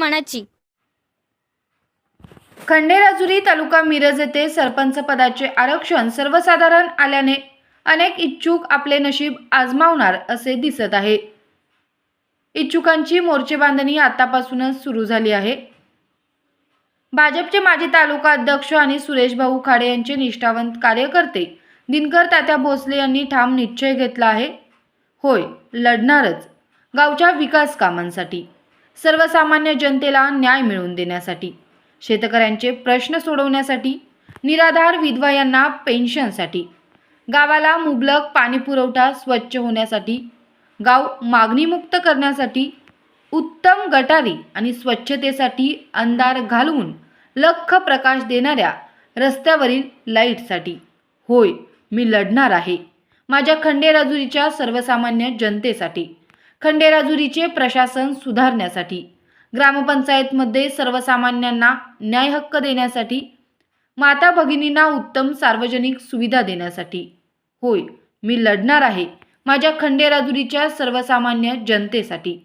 मनाची. खंडेराजुरी तालुका मिरज येथे सरपंच पदाचे आरक्षण सर्वसाधारण आल्याने अनेक इच्छुक आपले नशीब आजमावणार असे दिसत आहे. इच्छुकांची मोर्चे बांधणी आतापासूनच सुरू झाली आहे. भाजपचे माजी तालुका अध्यक्ष आणि सुरेश भाऊ खाडे यांचे निष्ठावंत कार्यकर्ते दिनकर तात्या भोसले यांनी ठाम निश्चय घेतला आहे. होय लढणारच. गावच्या विकास कामांसाठी. सर्वसामान्य जनतेला न्याय मिळवून देण्यासाठी. शेतकऱ्यांचे प्रश्न सोडवण्यासाठी निराधार विधवा यांना पेन्शनसाठी. गावाला मुबलक पाणीपुरवठा स्वच्छ होण्यासाठी गाव मागणीमुक्त करण्यासाठी उत्तम गटारी आणि स्वच्छतेसाठी अंधार घालवून लख प्रकाश देणाऱ्या रस्त्यावरील लाईटसाठी. होय मी लढणार आहे. माझ्या खंडेराजुरीच्या सर्वसामान्य जनतेसाठी. खंडेराजुरीचे प्रशासन सुधारण्यासाठी ग्रामपंचायतमध्ये सर्वसामान्यांना न्याय हक्क देण्यासाठी माता भगिनींना उत्तम सार्वजनिक सुविधा देण्यासाठी. होय मी लढणार आहे माझ्या खंडेराजुरीच्या सर्वसामान्य जनतेसाठी.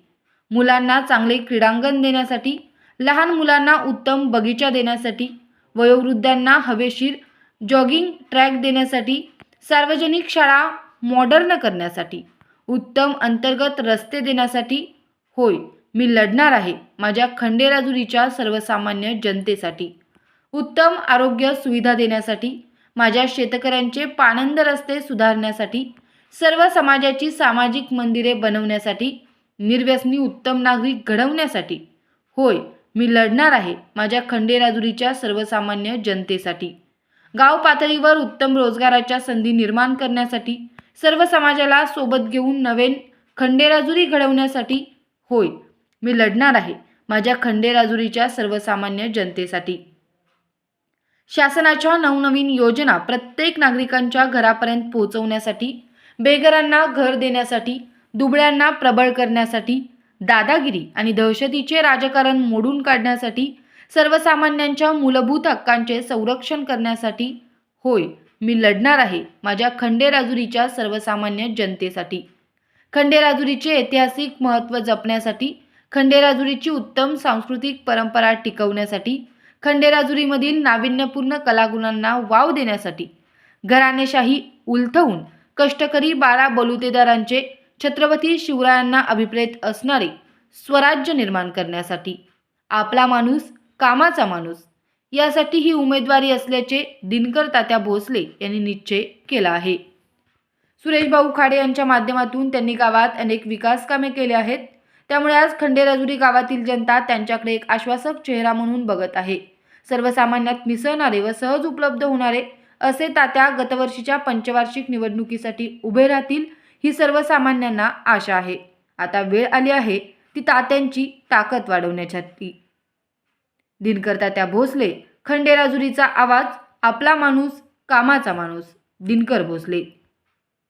मुलांना चांगले क्रीडांगण देण्यासाठी लहान मुलांना उत्तम बगीचा देण्यासाठी वयोवृद्धांना हवेशीर जॉगिंग ट्रॅक देण्यासाठी सार्वजनिक शाळा मॉडर्न करण्यासाठी. उत्तम अंतर्गत रस्ते देण्यासाठी होय मी लढणार आहे माझ्या खंडेराजुरीच्या सर्वसामान्य जनतेसाठी. उत्तम आरोग्य सुविधा देण्यासाठी माझ्या शेतकऱ्यांचे पाणंद रस्ते सुधारण्यासाठी सर्व समाजाची सामाजिक मंदिरे बनवण्यासाठी निर्व्यसनी उत्तम नागरिक घडवण्यासाठी. होय मी लढणार आहे माझ्या खंडेराजुरीच्या सर्वसामान्य जनतेसाठी. गाव पातळीवर उत्तम रोजगाराच्या संधी निर्माण करण्यासाठी सर्व समाजाला सोबत घेऊन नवीन खंडेराजुरी घडवण्यासाठी होय मी लढणार आहे माझ्या खंडेराजुरीच्या सर्वसामान्य जनतेसाठी. शासनाच्या नवनवीन योजना प्रत्येक नागरिकांच्या घरापर्यंत पोहोचवण्यासाठी बेघरांना घर देण्यासाठी दुबळ्यांना प्रबळ करण्यासाठी दादागिरी आणि दहशतीचे राजकारण मोडून काढण्यासाठी सर्वसामान्यांच्या मूलभूत हक्कांचे संरक्षण करण्यासाठी होय मी लढणार आहे माझ्या खंडेराजुरीच्या सर्वसामान्य जनतेसाठी. खंडेराजुरीचे ऐतिहासिक महत्त्व जपण्यासाठी खंडेराजुरीची उत्तम सांस्कृतिक परंपरा टिकवण्यासाठी खंडेराजुरीमधील नाविन्यपूर्ण कलागुणांना वाव देण्यासाठी घराणेशाही उलथवून कष्टकरी बारा बलुतेदारांचे छत्रपती शिवरायांना अभिप्रेत असणारे स्वराज्य निर्माण करण्यासाठी. आपला माणूस कामाचा माणूस. यासाठी ही उमेदवारी असल्याचे दिनकर तात्या भोसले यांनी निश्चय केला आहे. सुरेश भाऊ खाडे यांच्या माध्यमातून त्यांनी गावात अनेक विकास कामे केले आहेत. त्यामुळे आज खंडेराजुरी गावातील जनता त्यांच्याकडे एक आश्वासक चेहरा म्हणून बघत आहे. सर्वसामान्यात मिसळणारे व सहज उपलब्ध होणारे असे तात्या गतवर्षीच्या पंचवार्षिक निवडणुकीसाठी उभे राहतील ही सर्वसामान्यांना आशा आहे. आता वेळ आली आहे ती तात्यांची ताकद वाढवण्यासाठी. दिनकरता त्या भोसले. खंडेराजुरीचा आवाज आपला माणूस कामाचा माणूस दिनकर भोसले.